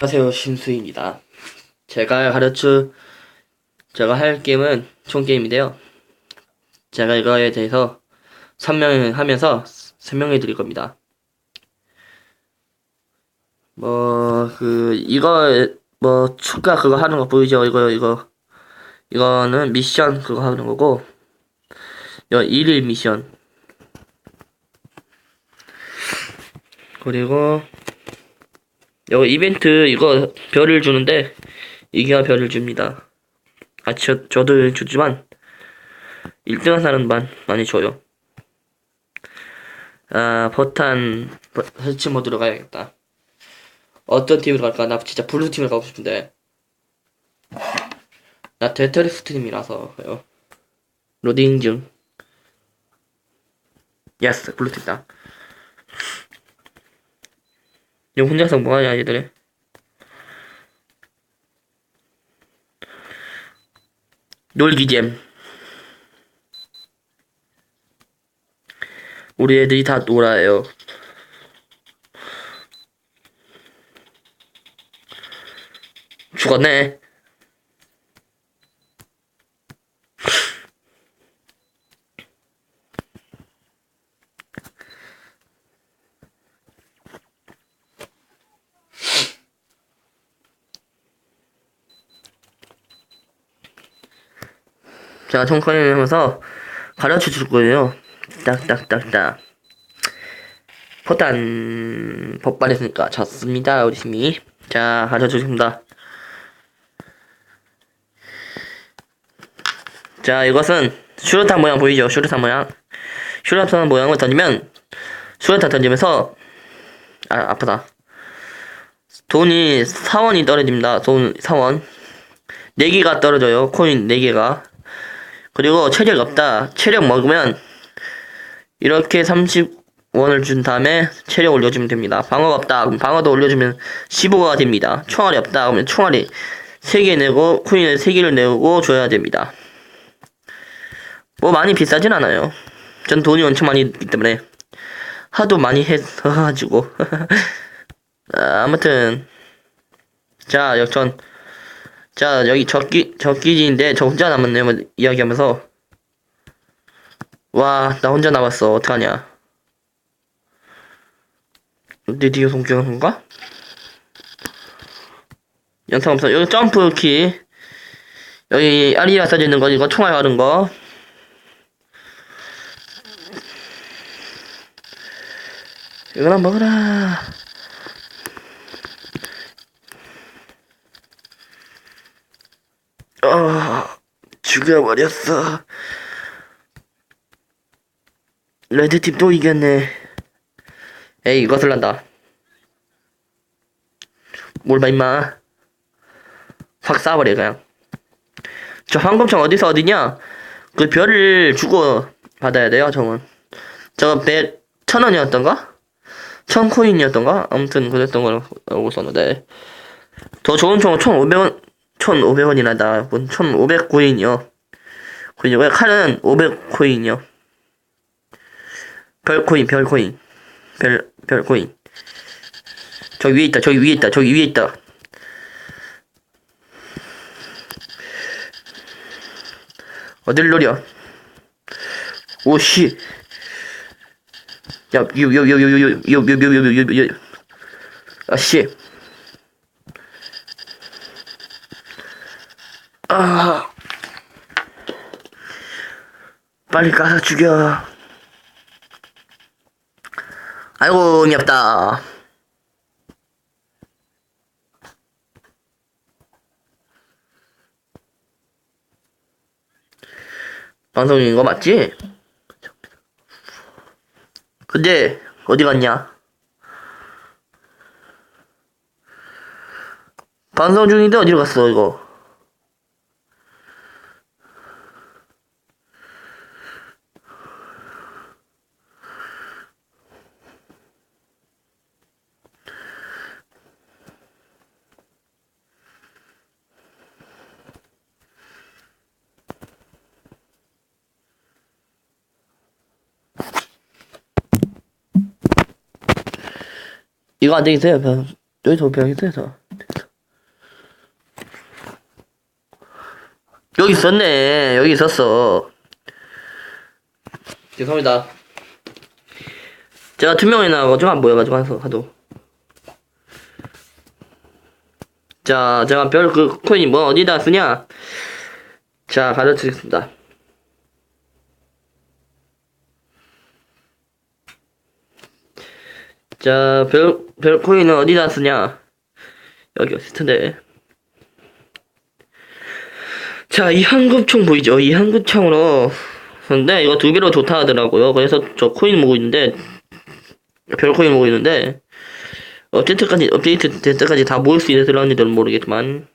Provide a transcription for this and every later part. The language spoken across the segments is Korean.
안녕하세요 신수입니다. 제가 가르쳐 제가 할 게임은 총 게임인데요. 제가 이거에 대해서 설명하면서 설명해 드릴 겁니다. 뭐 그 이거 뭐 추가 그거 하는 거 보이죠? 이거 이거. 이거는 미션 그거 하는 거고 이거 일일 미션. 그리고 이거 이벤트 이거 별을 주는데 이겨야 별을 줍니다. 아 저, 저도 주지만 1등한 사람만 많이 줘요. 아 포탄 버- 설치 모드로 가야겠다. 어떤 팀으로 갈까? 나 진짜 블루 팀을 가고 싶은데 나 데터리스트 팀이라서요. 로딩 중. 예스 블루 팀다. 이거 혼자서 뭐하냐 얘들이 놀기잼. 우리 애들이 다 놀아요. 죽었네 제가 총선을 하면서 가르쳐 줄 거예요. 딱딱딱딱. 포탄 폭발했으니까 졌습니다. 우리 팀이. 자, 가르쳐 주십니다. 자, 이것은 슈루탄 모양 보이죠? 슈루탄 모양. 슈루탄 모양을 던지면 슈루탄 던지면서 아, 아프다. 돈이 사원이 떨어집니다. 돈 사원. 4개가 떨어져요. 코인 4개가. 그리고 체력 없다. 체력 먹으면 이렇게 30원을 준 다음에 체력 올려주면 됩니다. 방어가 없다. 그럼 방어도 올려주면 15가 됩니다. 총알이 없다. 그러면 총알이 3개 내고 코인을 3개를 내고 줘야 됩니다. 뭐 많이 비싸진 않아요. 전 돈이 엄청 많이 있기 때문에 하도 많이 해가지고 아, 아무튼 자 역전 자 여기 적기 적기지인데 저 혼자 남았네요 뭐 이야기하면서. 와 나 혼자 남았어. 어떡하냐. 드디어 송경한 건가? 영상 없어. 여기 점프 키. 여기 아리라 써져있는 거 이거 총알 가른 거. 이거나 먹어라 아, 죽여버렸어. 레드팀 또 이겼네. 에이, 이것을 난다. 뭘 봐, 임마. 확 쏴버려, 그냥. 저 황금총 어디서 어디냐? 그 별을 주고 받아야 돼요, 저건. 저거 배, 천 원이었던가? 천 코인이었던가? 아무튼 그랬던 걸로 알고 있었는데. 더 좋은 총은 총 500원, 1,500원이나 뭔 1,500코인이요. 그리고 칼은 500코인이요. 별코인, 별코인. 별, 별코인. 저기 위에 있다, 저기 위에 있다, 저기 위에 있다. 어딜 노려? 오씨. 야, 요, 요, 요, 요, 요, 요, 요, 요, 요, 요, 요, 요, 요. 아, 씨. 아. 빨리 가서 죽여. 아이고, 의미 없다. 방송인 거 맞지? 근데, 어디 갔냐? 방송 중인데 어디로 갔어, 이거? 이거 안 되겠어요? 여기 뭐 도배하겠어요, 여기 있었네. 여기 있었어. 죄송합니다. 제가 투명이 나가지고 안 보여가지고 하서 하도. 자, 제가 별 그 코인이 뭐 어디다 쓰냐? 자, 가르치겠습니다. 자, 별, 별 코인은 어디다 쓰냐? 여기 있을 텐데. 자, 이 한급총 보이죠? 이 한급총으로. 근데 이거 두 개로 좋다 하더라고요. 그래서 저 코인 모고 있는데, 별 코인 모고 있는데, 업데이트까지, 업데이트 될 때까지 다 모을 수 있을런지는 모르겠지만,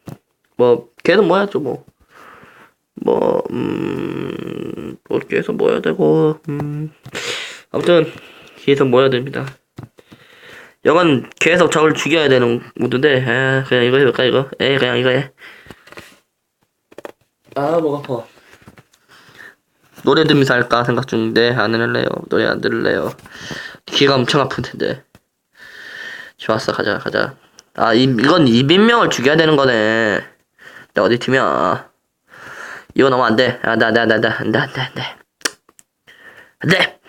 뭐, 계속 모아야죠, 뭐. 뭐, 음, 뭐, 계속 모아야 되고, 음, 아무튼, 계속 모아야 됩니다. 이건 계속 적을 죽여야 되는 모드인데, 아, 그냥 이거 해볼까, 이거? 에, 그냥 이거 해. 아, 목 아파. 노래 들으면서 할까 생각 중인데, 안 할래요. 노래 안 들을래요. 귀가 엄청 아픈 텐데. 좋았어, 가자, 가자. 아, 이, 이건 이민명을 죽여야 되는 거네. 나 어디 팀이야? 이거 너무 안 돼. 아, 나, 나, 나, 나, 안 돼, 안 돼, 안 돼. 안 돼!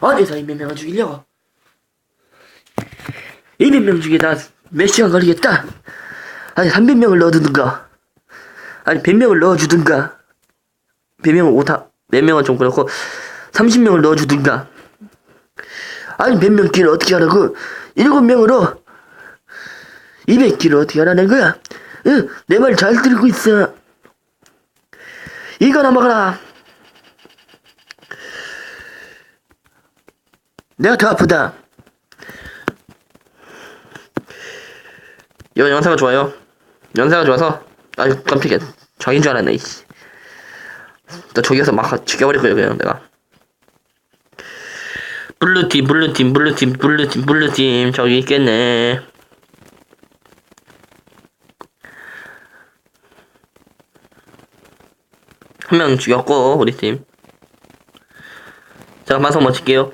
어디서 이민명을 죽이려고? 이민명 죽이다 몇 시간 걸리겠다. 아니, 300명을 넣어두든가. 아니, 100명을 넣어주든가. 100명을 오타, 몇 명은 좀 그렇고, 30명을 넣어주든가. 아니, 몇 명끼리 어떻게 하라고? 7명으로 200끼를 어떻게 하라는 거야? 응, 내 말 잘 들고 있어. 이거나 먹어라. 내가 더 아프다. 이거 영상가 좋아요. 영상가 좋아서 아유 깜짝이야. 저인 줄 알았네. 이씨. 나 저기에서 막 죽여버릴 거예요 그냥 내가. 블루팀 블루팀 블루팀 블루팀 블루팀 저기 있겠네. 한 명 죽였고 우리 팀. 자 방송 마칠게요.